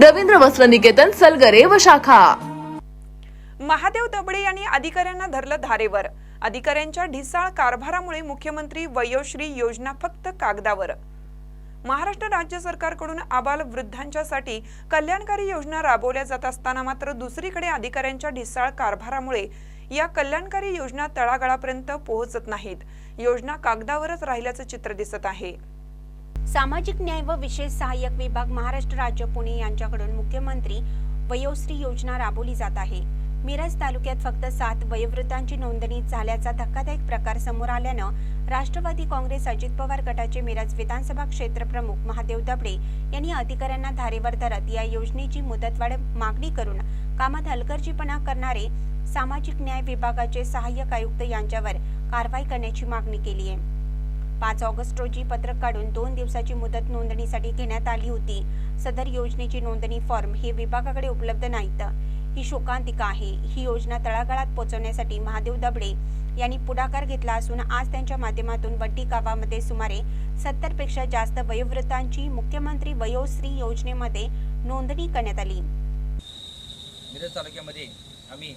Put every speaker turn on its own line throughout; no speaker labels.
रवींद्र वस्त्र निकेतन सलगरे व शाखा.
महादेव दबडे यांनी अधिकाऱ्यांना धरलं धारेवर. अधिकाऱ्यांच्या ढिसाळ कारभारामुळे मुख्यमंत्री वयोश्री योजना फक्त कागदावर. महाराष्ट्र राज्य सरकारकडून आबाल वृद्धांच्यासाठी कल्याणकारी योजना राबवल्या जात असताना मात्र दुसरीकडे अधिकाऱ्यांच्या ढिसाळ कारभारामुळे या कल्याणकारी योजना तळागाळापर्यंत पोहोचत नाहीत. योजना कागदावरच राहिल्याचं चित्र दिसत आहे.
सामाजिक न्याय व विशेष सहाय्यक विभाग महाराष्ट्र राज्य पुणे यांच्याकडून मुख्यमंत्री वयोश्री योजना राबवली जात आहे. मिरज तालुक्यात फक्त सात वयोवृद्धांची नोंदणी झाल्याचा धक्कादायक प्रकार समोर आल्यानं राष्ट्रवादी काँग्रेस अजित पवार गटाचे मिरज विधानसभा क्षेत्र प्रमुख महादेव दबडे यांनी अधिकाऱ्यांना धारेवर धरत या योजनेची मुदतवाढ मागणी करून कामात हलगर्जीपणा करणारे सामाजिक न्याय विभागाचे सहाय्यक आयुक्त यांच्यावर कारवाई करण्याची मागणी केली आहे. पाच ऑगस्ट रोजी पत्रक काढून दोन दिवसाची मुदत नोंदणीसाठी घेण्यात आली होती. सदर योजनेची नोंदणी फॉर्म हे विभागाकडे उपलब्ध नाहीत. ही शोकांतिका आहे. ही योजना तळागाळात पोहोचवण्यासाठी महादेव दबडे यांनी पुढाकार घेतला असून आज त्यांच्या माध्यमातून वड्डी गावामध्ये सुमारे सत्तरपेक्षा जास्त वयोवृत्तांची मुख्यमंत्री वयोश्री योजनेमध्ये नोंदणी करण्यात आली.
मिरज तालुक्यामध्ये आम्ही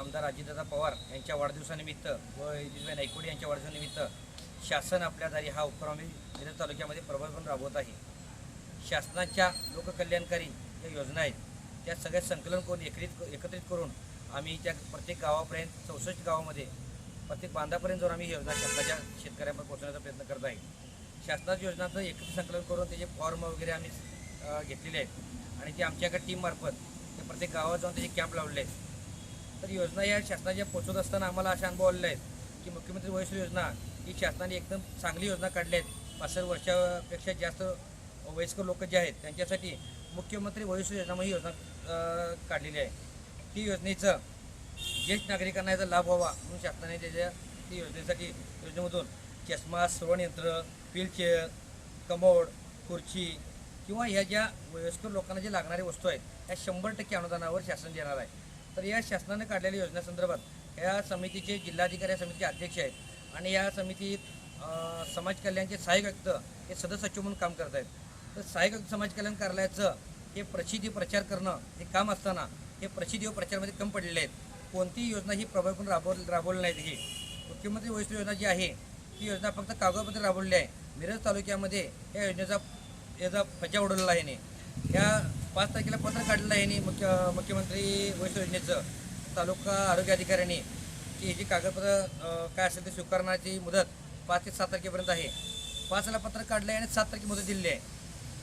आमदार अजितदादा पवार यांच्या वाढदिवसानिमित्त व यशस्वी नायकोडी यांच्या वाढदिवसानिमित्त शासन आपल्या दारी हा उपक्रम आम्ही मिरज तालुक्यामध्ये प्रबळपणे राबवत आहे. शासनाच्या लोककल्याणकारी ज्या योजना आहेत. त्या सगळ्या संकलन करून एकत्रित एकत्रित करून आम्ही त्या प्रत्येक गावापर्यंत चौसष्ट गावामध्ये प्रत्येक बांधापर्यंत जाऊन आम्ही योजना शासनाच्या शेतकऱ्यांपर्यंत पोहोचण्याचा प्रयत्न करत आहे. शासनाच्या योजनांचं एकत्रित संकलन करून त्याचे फॉर्म वगैरे आम्ही घेतलेले आहेत. आणि ते आमच्याकडे टीममार्फत ते प्रत्येक गावात जाऊन त्याचे कॅम्प लावले आहेत. तर योजना या शासनाच्या पोचवत असताना आम्हाला असे अनुभव आलेले आहेत की मुख्यमंत्री वयस्वी योजना ही शासनाने एकदम चांगली योजना काढली आहेत. पासष्ट वर्षापेक्षा जास्त वयस्कर लोक जे आहेत त्यांच्यासाठी मुख्यमंत्री वयस्कर योजना म्हणून ही योजना काढलेली आहे. ती योजनेचं ज्येष्ठ नागरिकांना याचा लाभ व्हावा म्हणून शासनाने त्याच्या ती योजनेसाठी योजनेमधून चष्मा श्रवणयंत्र व्हीलचेअर कमोड खुर्ची किंवा ह्या ज्या वयस्कर लोकांना जे लागणाऱ्या वस्तू आहेत ह्या शंभर टक्के अनुदानावर शासन देणार आहे. तर या शासनाने काढलेल्या योजनेसंदर्भात या समितीचे जिल्हाधिकारी या समितीचे अध्यक्ष आहेत. आणि या समितीत समाज कल्याणचे सहाय्यक आयुक्त हे सदस्य सचिव म्हणून काम करत आहेत तर सहाय्यक आयुक्त समाज कल्याण कार्यालयाचं हे प्रसिद्धी प्रचार करणं हे काम असताना हे प्रसिद्धी व प्रचारमध्ये कमी पडलेले आहेत. कोणतीही योजना ही प्रभावीपणे राबव राबवली नाहीत ही. मुख्यमंत्री वैष्णव योजना जी आहे ती योजना फक्त कागदपत्र राबवलेली आहे. मिरज तालुक्यामध्ये या योजनेचा याचा फजा उडवलेला आहे ने या पाच तारखेला पत्र काढलेलं आहे ने मुख्य मुख्यमंत्री वैष्णव योजनेचं. तालुका आरोग्य अधिकाऱ्यांनी. की ह्याची कागदपत्र काय असेल ते स्वीकारण्याची मुदत पाच ते सात तारखेपर्यंत आहे. पाचला पत्र काढलं आहे आणि सात तारखे मुदत दिलेली आहे.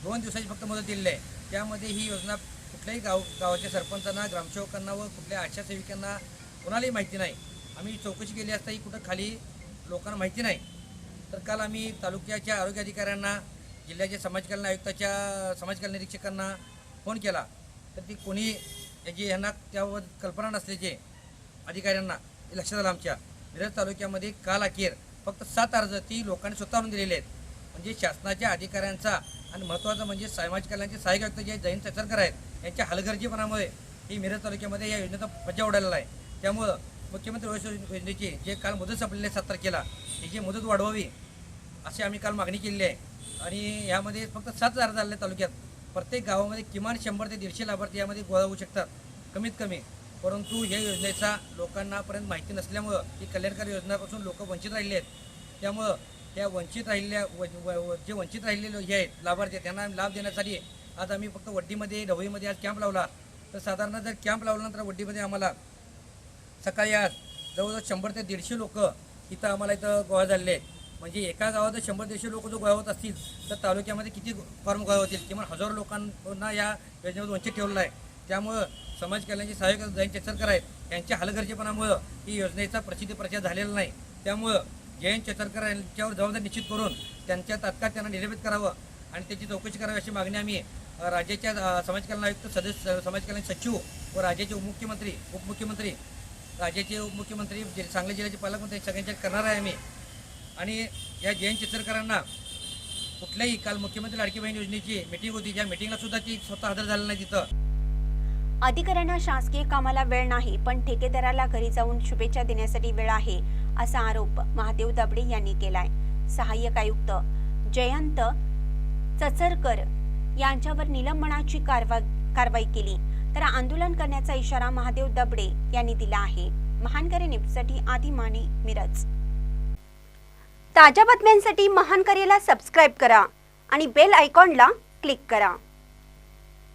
दोन दिवसाची फक्त मुदत दिलेली आहे. त्यामध्ये ही योजना कुठल्याही गाव गावाच्या सरपंचांना ग्रामसेवकांना व कुठल्या आशा सेविकांना कोणालाही माहिती नाही. आम्ही चौकशी केली असता ही कुठं खाली लोकांना माहिती नाही. तर काल आम्ही तालुक्याच्या आरोग्य अधिकाऱ्यांना जिल्ह्याच्या समाज कल्याण आयुक्ताच्या समाज कल्याण निरीक्षकांना फोन केला. तर ती कोणी याची ह्यांना त्यावर कल्पना नसल्याचे अधिकाऱ्यांना लक्षात आलं आमच्या. मिरज तालुक्यामध्ये काल अखेर फक्त सात अर्ज ती लोकांनी स्वतःहून दिलेले आहेत. म्हणजे शासनाच्या अधिकाऱ्यांचा आणि महत्त्वाचं म्हणजे समाज कल्याणचे सहाय्यक आयुक्त जे जैन चचरकर आहेत यांच्या हलगर्जीपणामुळे ही मिरज तालुक्यामध्ये या योजनेचा फज्जा उडालेला आहे. त्यामुळं मुख्यमंत्री वयस्कर योजनेची जे काल मुदत संपलेली आहे सात तारखेला त्याची मुदत वाढवावी अशी आम्ही काल मागणी केलेली आहे. आणि यामध्ये फक्त सात अर्ज आले तालुक्यात. प्रत्येक गावामध्ये किमान शंभर ते दीडशे लाभार्थी यामध्ये गोळा होऊ शकतात. कमीत कमी परंतु या योजनेचा लोकांनापर्यंत माहिती नसल्यामुळं ही कल्याणकारी योजनापासून लोक वंचित राहिले आहेत. त्यामुळं त्या वंचित राहिलेल्या व- व- जे वंचित राहिलेले हे आहेत लाभार्थी आहेत, त्यांना लाभ देण्यासाठी आज आम्ही फक्त वड्डीमध्ये ढवळीमध्ये आज कॅम्प लावला. तर साधारण जर कॅम्प लावल्यानंतर वड्डीमध्ये आम्हाला सकाळी आज जवळजवळ शंभर ते दीडशे लोक इथं आम्हाला इथं गोळा झालेले आहेत. म्हणजे एका गावात जर शंभर दीडशे लोक जर गोळा होत असतील तर तालुक्यामध्ये किती फॉर्म गोळा होतील? किमान हजारो लोकांना या योजनेमध्ये वंचित ठेवलेलं आहे. त्यामुळं समाज कल्याणचे सहाय्यक जयंत चेतरकर आहेत यांच्या हलगर्जीपणामुळं ही योजनेचा प्रसिद्धी प्रचार झालेला नाही. त्यामुळं जयंत चेतरकर यांच्यावर जबाबदारी निश्चित करून त्यांच्या तात्काळ त्यांना निलंबित करावं आणि त्याची चौकशी करावी अशी मागणी आम्ही राज्याच्या समाज कल्याण आयुक्त सदस्य समाज कल्याण सचिव व राज्याचे उपमुख्यमंत्री उपमुख्यमंत्री राज्याचे उपमुख्यमंत्री सांगली जिल्ह्याचे पालकमंत्री सगळ्यांच्या करणार आहे आम्ही. आणि या जयंत चित्रकरांना कुठल्याही काल मुख्यमंत्री लाडकी बहीण योजनेची मिटिंग होती ज्या मिटिंगला सुद्धा ती स्वतः हजर झाली नाही तिथं.
अधिकाऱ्यांना शासकीय कामाला वेळ नाही पण ठेकेदाराला घरी जाऊन शुभेच्छा देण्यासाठी वेळ आहे असा आरोप महादेव दबडे यांनी केलाय. सहाय्यक आयुक्त जयंत चचरकर यांच्यावर निलंबनाची कारवा कारवाई केली. तर आंदोलन करण्याचा इशारा महादेव दबडे यांनी दिला आहे. महानकरी न्यूजसाठी आदी माने मिरज. ताज्या बातम्यांसाठी महानकरीला सबस्क्राईब करा आणि बेल आयकॉनला क्लिक करा.